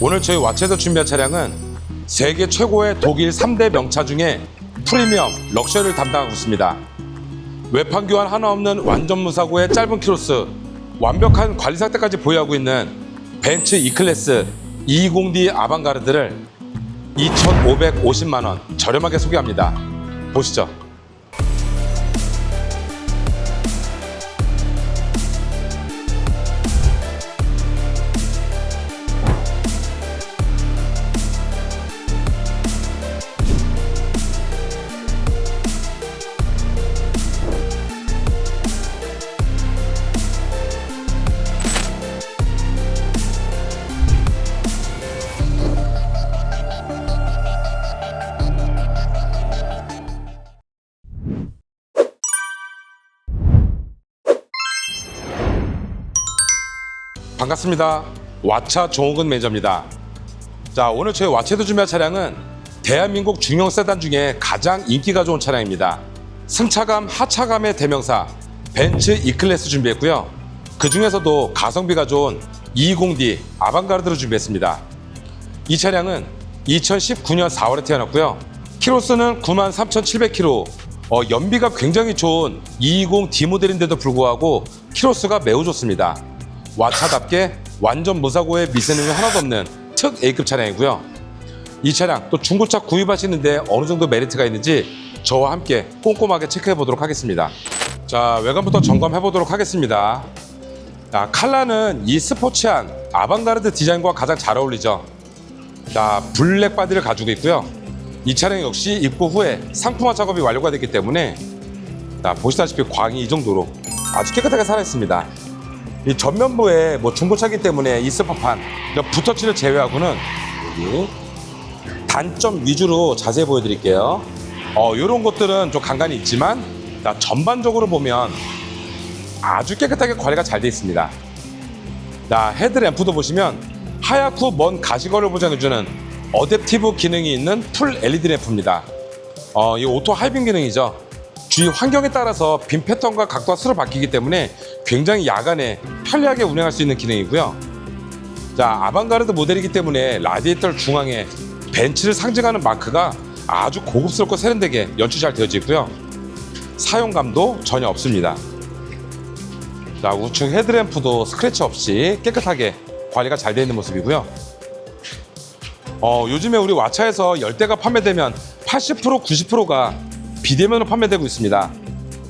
오늘 저희 와체에서 준비한 차량은 세계 최고의 독일 3대 명차 중에 프리미엄 럭셔리를 담당하고 있습니다. 외판 교환 하나 없는 완전 무사고의 짧은 키로스, 완벽한 관리 상태까지 보유하고 있는 벤츠 E클래스 220D 아방가르드를 2,550만 원 저렴하게 소개합니다. 보시죠. 반갑습니다. 와차 정호근 매니저입니다. 자, 오늘 저희 와체도 준비한 차량은 대한민국 중형 세단 중에 가장 인기가 좋은 차량입니다. 승차감, 하차감의 대명사 벤츠 E클래스 준비했고요. 그 중에서도 가성비가 좋은 220D 아방가르드를 준비했습니다. 이 차량은 2019년 4월에 태어났고요. 키로수는 93,700km. 어, 연비가 굉장히 좋은 220D 모델인데도 불구하고 키로수가 매우 좋습니다. 와차답게 완전 무사고의 미세능이 하나도 없는 특 A급 차량이고요. 이 차량 또 중고차 구입하시는데 어느 정도 메리트가 있는지 저와 함께 꼼꼼하게 체크해 보도록 하겠습니다. 자 외관부터 점검해 보도록 하겠습니다. 자 칼라는 이 스포츠한 아방가르드 디자인과 가장 잘 어울리죠. 자 블랙 바디를 가지고 있고요. 이 차량 역시 입고 후에 상품화 작업이 완료가 됐기 때문에 자 보시다시피 광이 이 정도로 아주 깨끗하게 살아있습니다. 이 전면부에 뭐 중고차기 때문에 있을 법한 그러니까 붓터치를 제외하고는 여기 단점 위주로 자세히 보여드릴게요. 어, 이런 것들은 좀 간간히 있지만 자, 전반적으로 보면 아주 깨끗하게 관리가 잘 돼 있습니다. 자, 헤드램프도 보시면 하얗고 먼 가시거리를 보장해주는 어댑티브 기능이 있는 풀 LED 램프입니다. 어, 이 오토 하이빙 기능이죠. 주위 환경에 따라서 빔 패턴과 각도가 스로 바뀌기 때문에 굉장히 야간에 편리하게 운행할 수 있는 기능이고요. 자, 아방가르드 모델이기 때문에 라디에이터 중앙에 벤츠를 상징하는 마크가 아주 고급스럽고 세련되게 연출 잘 되어져 있고요. 사용감도 전혀 없습니다. 자, 우측 헤드램프도 스크래치 없이 깨끗하게 관리가 잘 되어 있는 모습이고요. 어, 요즘에 우리 와차에서 열대가 판매되면 80% 90%가 비대면으로 판매되고 있습니다.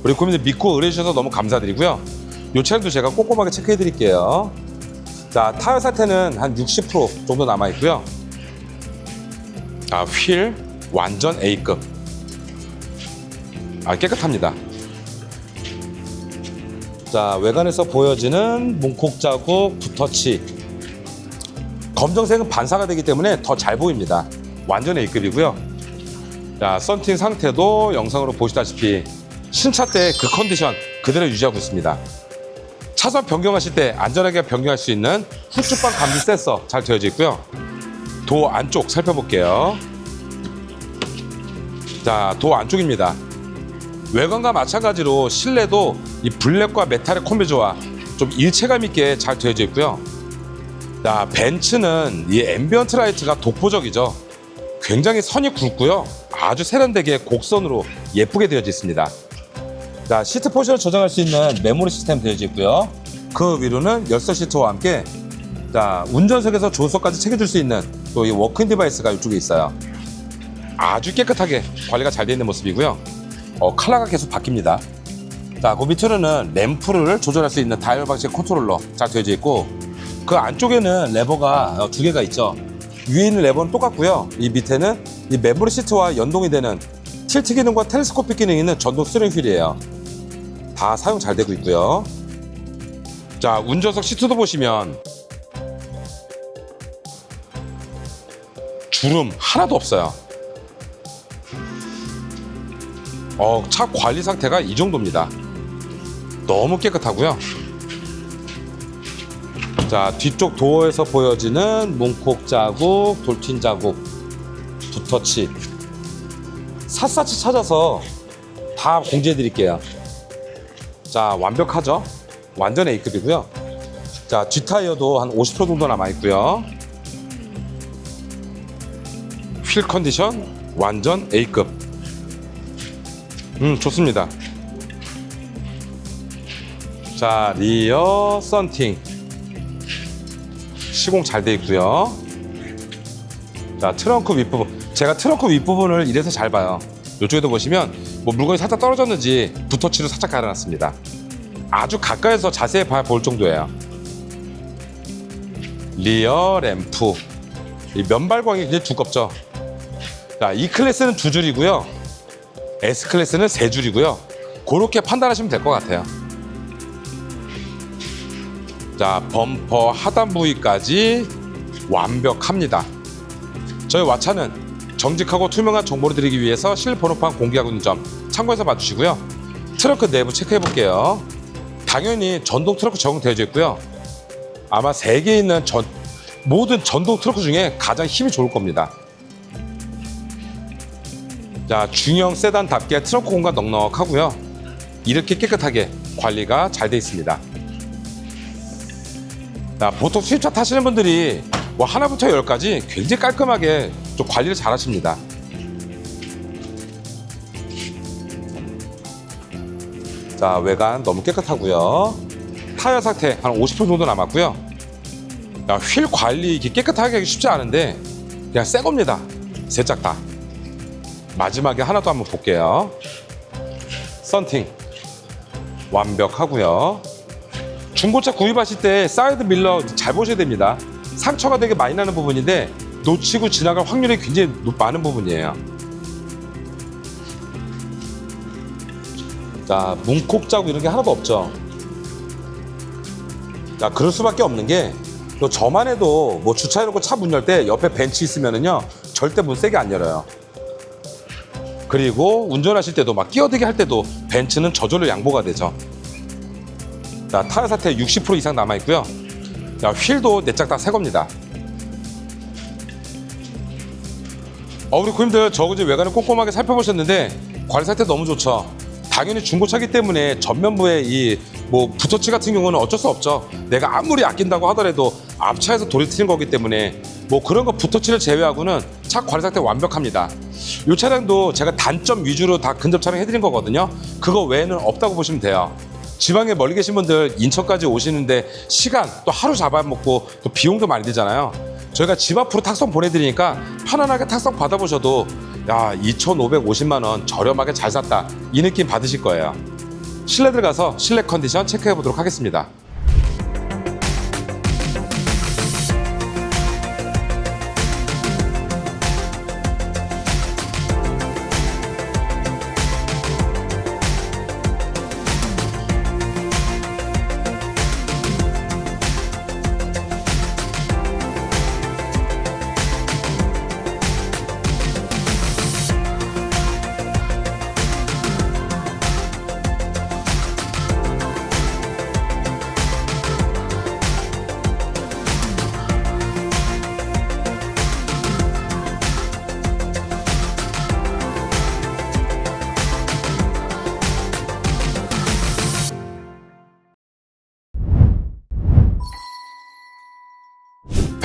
우리 고민들 믿고 의뢰주셔서 너무 감사드리고요. 이 차량도 제가 꼼꼼하게 체크해 드릴게요. 자, 타이어 상태는 한 60% 정도 남아 있고요. 아, 휠 완전 A급. 아, 깨끗합니다. 자, 외관에서 보여지는 문콕 자국, 붓터치. 검정색은 반사가 되기 때문에 더 잘 보입니다. 완전 A급이고요. 자, 썬팅 상태도 영상으로 보시다시피 신차 때 그 컨디션 그대로 유지하고 있습니다. 차선 변경하실 때 안전하게 변경할 수 있는 후측방 감지 센서 잘 되어져 있고요. 도 안쪽 살펴볼게요. 자, 도 안쪽입니다. 외관과 마찬가지로 실내도 이 블랙과 메탈의 콤비조와 좀 일체감 있게 잘 되어져 있고요. 자, 벤츠는 이 앰비언트 라이트가 독보적이죠. 굉장히 선이 굵고요. 아주 세련되게 곡선으로 예쁘게 되어져 있습니다. 자, 시트 포지션을 조정할 수 있는 메모리 시스템 되어져 있고요. 그 위로는 열선 시트와 함께 자, 운전석에서 조수석까지 챙겨줄 수 있는 또 이 워크인 디바이스가 이쪽에 있어요. 아주 깨끗하게 관리가 잘 되어 있는 모습이고요. 어, 컬러가 계속 바뀝니다. 자, 그 밑으로는 램프를 조절할 수 있는 다이얼 방식 컨트롤러 잘 되어져 있고 그 안쪽에는 레버가 어, 두 개가 있죠. 위에 있는 레버는 똑같고요. 이 밑에는 이 메모리 시트와 연동이 되는 틸트 기능과 텔레스코픽 기능이 있는 전동 스티링 휠이에요. 다 사용 잘 되고 있고요. 자, 운전석 시트도 보시면 주름 하나도 없어요. 어, 차 관리 상태가 이 정도입니다. 너무 깨끗하고요. 자, 뒤쪽 도어에서 보여지는 문콕 자국, 돌핀 자국, 붓터치. 샅샅이 찾아서 다 공지해 드릴게요. 자, 완벽하죠? 완전 A급이고요. 자, 뒷타이어도 한 50% 정도 남아 있고요. 휠 컨디션 완전 A급. 음, 좋습니다. 자, 리어 썬팅. 시공 잘 돼 있고요. 자, 트렁크 윗부분. 제가 트렁크 윗부분을 이래서 잘 봐요. 이쪽에도 보시면 뭐 물건이 살짝 떨어졌는지 붓터치로 살짝 갈아놨습니다. 아주 가까이서 자세히 봐- 볼 정도예요. 리어 램프. 이 면발광이 굉장히 두껍죠. 자, E 클래스는 두 줄이고요. S 클래스는 세 줄이고요. 그렇게 판단하시면 될 것 같아요. 자, 범퍼 하단 부위까지 완벽합니다. 저희 왓차는 정직하고 투명한 정보를 드리기 위해서 실번호판 공개하고 있는 점 참고해서 봐주시고요. 트렁크 내부 체크해 볼게요. 당연히 전동 트렁크 적용되어 있고요. 아마 세계에 있는 전, 모든 전동 트렁크 중에 가장 힘이 좋을 겁니다. 자, 중형 세단답게 트렁크 공간 넉넉하고요. 이렇게 깨끗하게 관리가 잘 돼 있습니다. 자, 보통 수입차 타시는 분들이 뭐 하나부터 열까지 굉장히 깔끔하게 좀 관리를 잘 하십니다. 자, 외관 너무 깨끗하고요. 타이어 상태 한 50% 정도 남았고요. 야, 휠 관리 이렇게 깨끗하게 하기 쉽지 않은데 그냥 새 겁니다. 세짝 다. 마지막에 하나 더 한번 볼게요. 썬팅 완벽하고요. 중고차 구입하실 때 사이드 밀러 잘 보셔야 됩니다. 상처가 되게 많이 나는 부분인데 놓치고 지나갈 확률이 굉장히 높- 많은 부분이에요. 자, 문콕 자국 이런 게 하나도 없죠. 자, 그럴 수밖에 없는 게, 또 저만 해도 뭐 주차해놓고 차 문 열 때 옆에 벤치 있으면은요, 절대 문 세게 안 열어요. 그리고 운전하실 때도 막 끼어들게 할 때도 벤츠는 저절로 양보가 되죠. 자, 상태 60% 이상 남아 있고요. 자, 휠도 네 짝 다 새 겁니다. 어, 우리 고객님들 저 그제 외관을 꼼꼼하게 살펴보셨는데 관리 상태 너무 좋죠. 당연히 중고차기 때문에 전면부에 이 뭐 부터치 같은 경우는 어쩔 수 없죠. 내가 아무리 아낀다고 하더라도 앞차에서 돌이 트는 거기 때문에 뭐 그런 거 부터치를 제외하고는 차 관리 상태 완벽합니다. 이 차량도 제가 단점 위주로 다 근접 촬영 해드린 거거든요. 그거 외에는 없다고 보시면 돼요. 지방에 멀리 계신 분들 인천까지 오시는데 시간 또 하루 잡아먹고 또 비용도 많이 들잖아요. 저희가 집 앞으로 탁송 보내드리니까 편안하게 탁송 받아보셔도 야 2,550만 원 저렴하게 잘 샀다 이 느낌 받으실 거예요. 실내 들어가서 실내 컨디션 체크해 보도록 하겠습니다.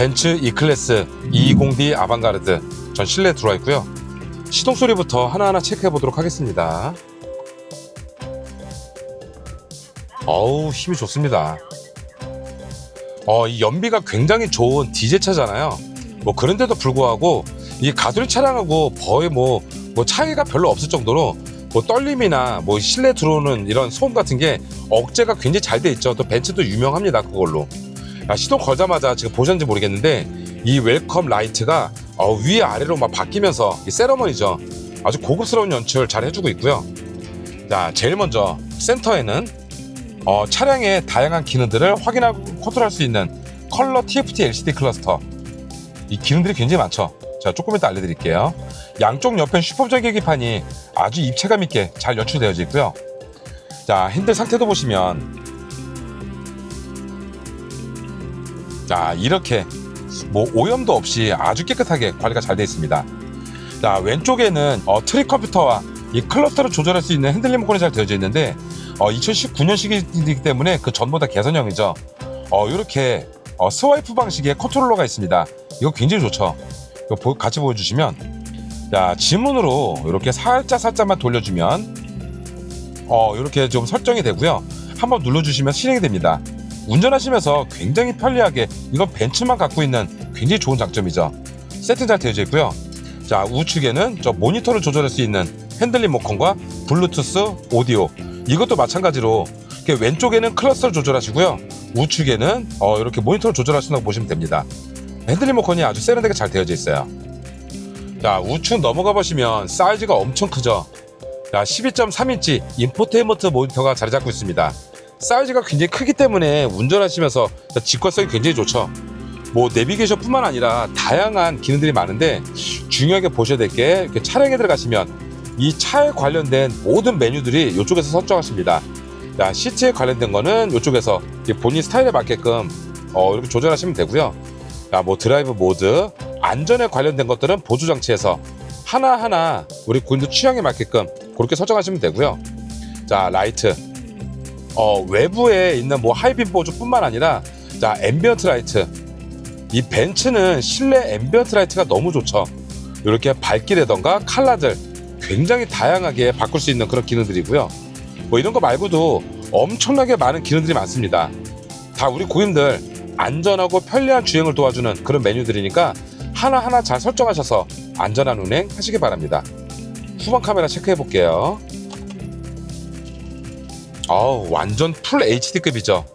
벤츠 E클래스 220D 아방가르드 전 실내에 들어와 있고요. 시동 소리부터 하나하나 체크해 보도록 하겠습니다. 어우 힘이 좋습니다. 어, 이 연비가 굉장히 좋은 디젤 차잖아요. 뭐 그런데도 불구하고 이 가솔린 차량하고 거의 뭐, 뭐 차이가 별로 없을 정도로 뭐 떨림이나 뭐 실내 들어오는 이런 소음 같은 게 억제가 굉장히 잘 돼 있죠. 또 벤츠도 유명합니다. 그걸로. 야, 시동 걸자마자 지금 보셨는지 모르겠는데 이 웰컴 라이트가 어, 위 아래로 막 바뀌면서 이 세러머니죠. 아주 고급스러운 연출 잘 해주고 있고요. 자, 제일 먼저 센터에는 어, 차량의 다양한 기능들을 확인하고 컨트롤할 수 있는 컬러 TFT LCD 클러스터. 이 기능들이 굉장히 많죠. 자, 조금 이따 알려드릴게요. 양쪽 옆엔 슈퍼전 계기판이 아주 입체감 있게 잘 연출되어져 있고요. 자, 핸들 상태도 보시면 자, 이렇게 뭐 오염도 없이 아주 깨끗하게 관리가 잘 되어 있습니다. 자, 왼쪽에는 어, 트릭 컴퓨터와 이 클러스터를 조절할 수 있는 핸들 리모컨이 잘 되어져 있는데 어, 2019년식이기 때문에 그 전보다 개선형이죠. 어, 이렇게 어, 스와이프 방식의 컨트롤러가 있습니다. 이거 굉장히 좋죠. 이거 보- 같이 보여주시면 자 지문으로 이렇게 살짝 살짝만 돌려주면 어 이렇게 좀 설정이 되고요. 한번 눌러주시면 실행이 됩니다. 운전하시면서 굉장히 편리하게 이건 벤츠만 갖고 있는 굉장히 좋은 장점이죠. 세팅 잘 되어져 있고요. 자 우측에는 저 모니터를 조절할 수 있는 핸들링 모컨과 블루투스 오디오 이것도 마찬가지로 왼쪽에는 클러스터를 조절하시고요. 우측에는 어, 이렇게 모니터를 조절하신다고 보시면 됩니다. 핸들링 모컨이 아주 세련되게 잘 되어져 있어요. 자 우측 넘어가 보시면 사이즈가 엄청 크죠. 자 12.3인치 인포테인먼트 모니터가 자리 잡고 있습니다. 사이즈가 굉장히 크기 때문에 운전하시면서 직관성이 굉장히 좋죠. 뭐 내비게이션뿐만 아니라 다양한 기능들이 많은데 중요하게 보셔야 될 게 차량에 들어가시면 이 차에 관련된 모든 메뉴들이 이쪽에서 설정하십니다. 자, 시트에 관련된 거는 이쪽에서 본인 스타일에 맞게끔 어, 이렇게 조절하시면 되고요. 자, 뭐 드라이브 모드, 안전에 관련된 것들은 보조 장치에서 하나하나 우리 고객들 취향에 맞게끔 그렇게 설정하시면 되고요. 자, 라이트. 어, 외부에 있는 뭐 하이빔 보조뿐만 아니라 자, 앰비언트 라이트. 이 벤츠는 실내 앰비언트 라이트가 너무 좋죠. 이렇게 밝기라던가 컬러들 굉장히 다양하게 바꿀 수 있는 그런 기능들이고요. 뭐 이런 거 말고도 엄청나게 많은 기능들이 많습니다. 다 우리 고객님들 안전하고 편리한 주행을 도와주는 그런 메뉴들이니까 하나하나 잘 설정하셔서 안전한 운행 하시기 바랍니다. 후방 카메라 체크해 볼게요. 어우, 완전 풀 HD급이죠.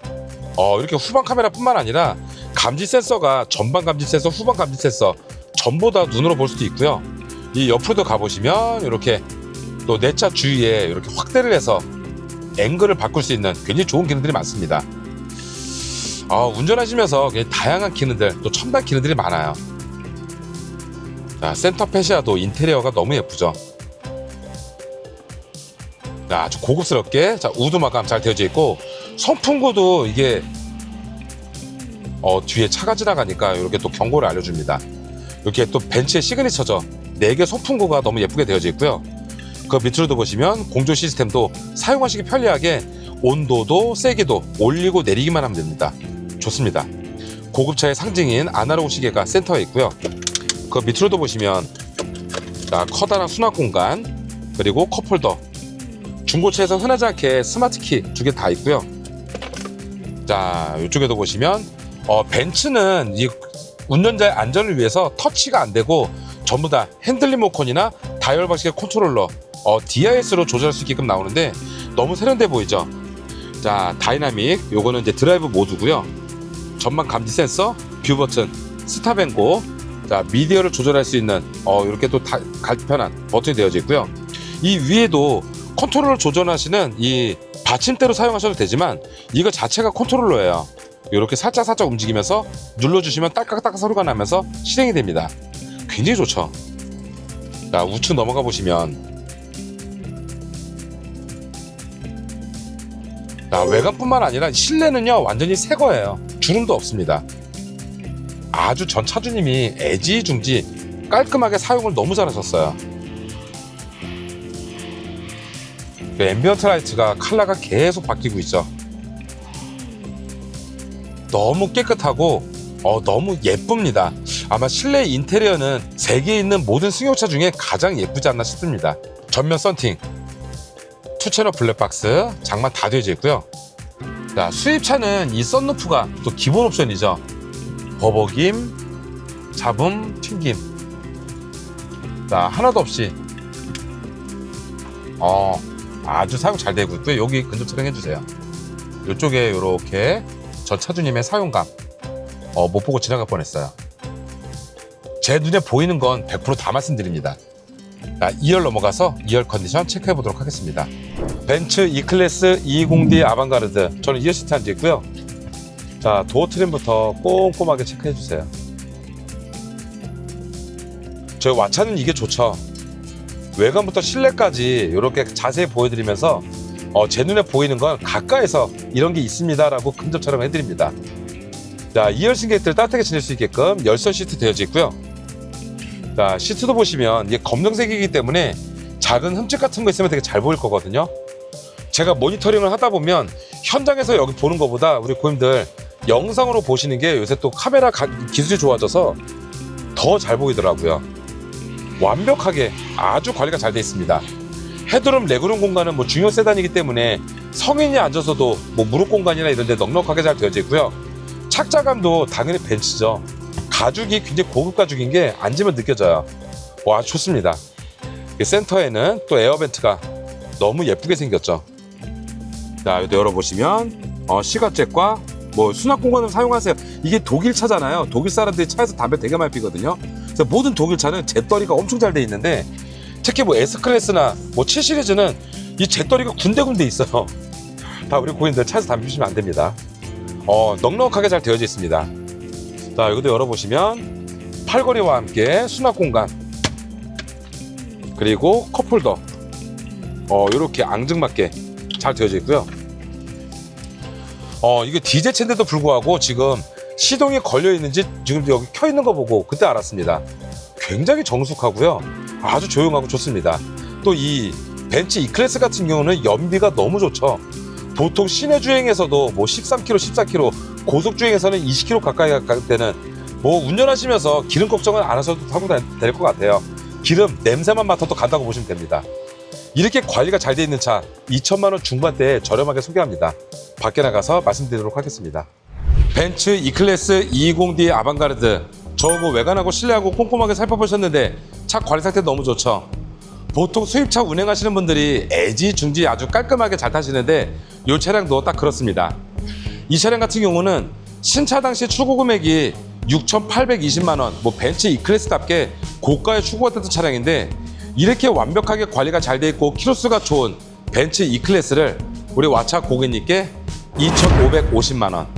어, 이렇게 후방 카메라뿐만 아니라 감지 센서가 전방 감지 센서, 후방 감지 센서 전부 다 눈으로 볼 수도 있고요. 이 옆으로도 가보시면 이렇게 또 내 차 주위에 이렇게 확대를 해서 앵글을 바꿀 수 있는 굉장히 좋은 기능들이 많습니다. 어, 운전하시면서 다양한 기능들, 또 첨단 기능들이 많아요. 자, 센터 페시아도 인테리어가 너무 예쁘죠. 자, 아주 고급스럽게 자, 우드 마감 잘 되어져 있고 선풍구도 이게 어, 뒤에 차가 지나가니까 이렇게 또 경고를 알려줍니다. 이렇게 또 벤츠의 시그니처죠. 4개 선풍구가 너무 예쁘게 되어져 있고요. 그 밑으로도 보시면 공조 시스템도 사용하시기 편리하게 온도도 세기도 올리고 내리기만 하면 됩니다. 좋습니다. 고급차의 상징인 아날로그 시계가 센터에 있고요. 그 밑으로도 보시면 자, 커다란 수납 공간 그리고 컵홀더 중고차에서 흔하지 않게 스마트 키 두 개 다 있고요. 자 이쪽에도 보시면 어, 벤츠는 이 운전자의 안전을 위해서 터치가 안 되고 전부 다 핸들 리모컨이나 다이얼 방식의 컨트롤러 어, DIS로 조절할 수 있게끔 나오는데 너무 세련돼 보이죠? 자 다이나믹 요거는 이제 드라이브 모드고요. 전방 감지 센서, 뷰 버튼, 스탑 앤고, 자 미디어를 조절할 수 있는 어, 이렇게 또 다, 간편한 버튼이 되어져 있고요. 이 위에도 컨트롤러 조절하시는 이 받침대로 사용하셔도 되지만 이거 자체가 컨트롤러예요. 이렇게 살짝 살짝 움직이면서 눌러주시면 딸깍딸깍 소리가 나면서 실행이 됩니다. 굉장히 좋죠. 자 우측 넘어가 보시면 자 외관뿐만 아니라 실내는요 완전히 새 거예요. 주름도 없습니다. 아주 전 차주님이 애지중지 깔끔하게 사용을 너무 잘하셨어요. 그 앰비언트 라이트가 컬러가 계속 바뀌고 있죠. 너무 깨끗하고 어, 너무 예쁩니다. 아마 실내 인테리어는 세계에 있는 모든 승용차 중에 가장 예쁘지 않나 싶습니다. 전면 썬팅, 투채널 블랙박스, 장만 다 되어져 있고요. 자, 수입차는 이 썬루프가 또 기본 옵션이죠. 버벅임, 잡음, 튕김. 자, 하나도 없이 어, 아주 사용 잘 되고 있고요. 여기 근접 촬영 해 주세요. 이쪽에 이렇게 저 차주님의 사용감 어, 못 보고 지나갈 뻔했어요. 제 눈에 보이는 건 100%다 말씀드립니다. 자, 2열 넘어가서 2열 컨디션 체크해 보도록 하겠습니다. 벤츠 E클래스 220D 아방가르드 저는 2열 시트 앉아 있고요. 자, 도어 트림부터 꼼꼼하게 체크해 주세요. 저희 와차는 이게 좋죠. 외관부터 실내까지 이렇게 자세히 보여드리면서 어, 제 눈에 보이는 건 가까이서 이런 게 있습니다라고 근접 촬영해 드립니다. 자, 2열 승 객들 따뜻하게 지낼 수 있게끔 열선 시트 되어져 있고요. 자, 시트도 보시면 이게 검정색이기 때문에 작은 흠집 같은 거 있으면 되게 잘 보일 거거든요. 제가 모니터링을 하다 보면 현장에서 여기 보는 것보다 우리 고객님들 영상으로 보시는 게 요새 또 카메라 가- 기술이 좋아져서 더 잘 보이더라고요. 완벽하게 아주 관리가 잘 돼 있습니다. 헤드룸, 레그룸 공간은 뭐 중형 세단이기 때문에 성인이 앉아서도 뭐 무릎 공간이나 이런 데 넉넉하게 잘 되어져 있고요. 착자감도 당연히 벤츠죠. 가죽이 굉장히 고급 가죽인 게 앉으면 느껴져요. 와, 좋습니다. 이 센터에는 또 에어벤트가 너무 예쁘게 생겼죠. 자, 여기 열어보시면 어, 시가잭과 뭐 수납 공간을 사용하세요. 이게 독일 차잖아요. 독일 사람들이 차에서 담배 되게 많이 피거든요. 그래서 모든 독일 차는 잿더리가 엄청 잘 돼 있는데 특히 뭐 S 클래스나 뭐 7 시리즈는 이 잿더리가 군데군데 있어요. 다 우리 고객님들 차에서 담배 피시면 안 됩니다. 어, 넉넉하게 잘 되어져 있습니다. 자, 여기도 열어보시면 팔걸이와 함께 수납 공간 그리고 컵홀더 어, 이렇게 앙증맞게 잘 되어져 있고요. 어, 이게 디제체인데도 불구하고 지금 시동이 걸려 있는지 지금 여기 켜 있는 거 보고 그때 알았습니다. 굉장히 정숙하고요. 아주 조용하고 좋습니다. 또 이 벤츠 E 클래스 같은 경우는 연비가 너무 좋죠. 보통 시내 주행에서도 뭐 13km, 14km, 고속 주행에서는 20km 가까이 갈 때는 뭐 운전하시면서 기름 걱정은 안 하셔도 타고 될 것 같아요. 기름 냄새만 맡아도 간다고 보시면 됩니다. 이렇게 관리가 잘 돼 있는 차 2천만 원 중반대에 저렴하게 소개합니다. 밖에 나가서 말씀드리도록 하겠습니다. 벤츠 E클래스 220D 아방가르드 저거 외관하고 실내하고 꼼꼼하게 살펴보셨는데 차 관리 상태 너무 좋죠. 보통 수입차 운행하시는 분들이 애지 중지 아주 깔끔하게 잘 타시는데 이 차량도 딱 그렇습니다. 이 차량 같은 경우는 신차 당시 출고 금액이 6,820만 원, 뭐 벤츠 E클래스답게 고가의 출고가 됐던 차량인데 이렇게 완벽하게 관리가 잘 돼 있고 키로수가 좋은 벤츠 E클래스를 우리 와차 고객님께 2,550만 원,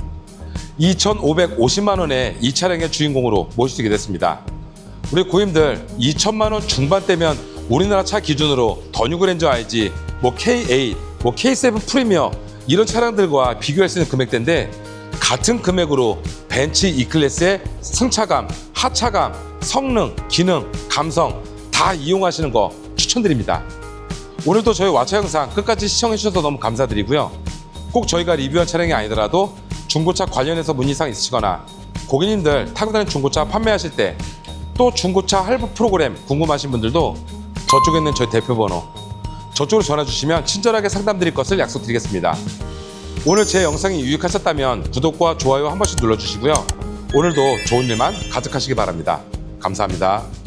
2,550만 원에 이 차량의 주인공으로 모시게 됐습니다. 우리 고객님들 2천만 원 중반대면 우리나라 차 기준으로 더 뉴그랜저 IG, 뭐 K8, 뭐 K7 프리미어 이런 차량들과 비교할 수 있는 금액대인데 같은 금액으로 벤츠 E클래스의 승차감, 하차감, 성능, 기능, 감성 다 이용하시는 거 추천드립니다. 오늘도 저희 와차 영상 끝까지 시청해 주셔서 너무 감사드리고요. 꼭 저희가 리뷰한 차량이 아니더라도 중고차 관련해서 문의사항 있으시거나 고객님들 타고 다니는 중고차 판매하실 때 또 중고차 할부 프로그램 궁금하신 분들도 저쪽에 있는 저희 대표 번호 저쪽으로 전화 주시면 친절하게 상담 드릴 것을 약속드리겠습니다. 오늘 제 영상이 유익하셨다면 구독과 좋아요 한 번씩 눌러주시고요. 오늘도 좋은 일만 가득하시기 바랍니다. 감사합니다.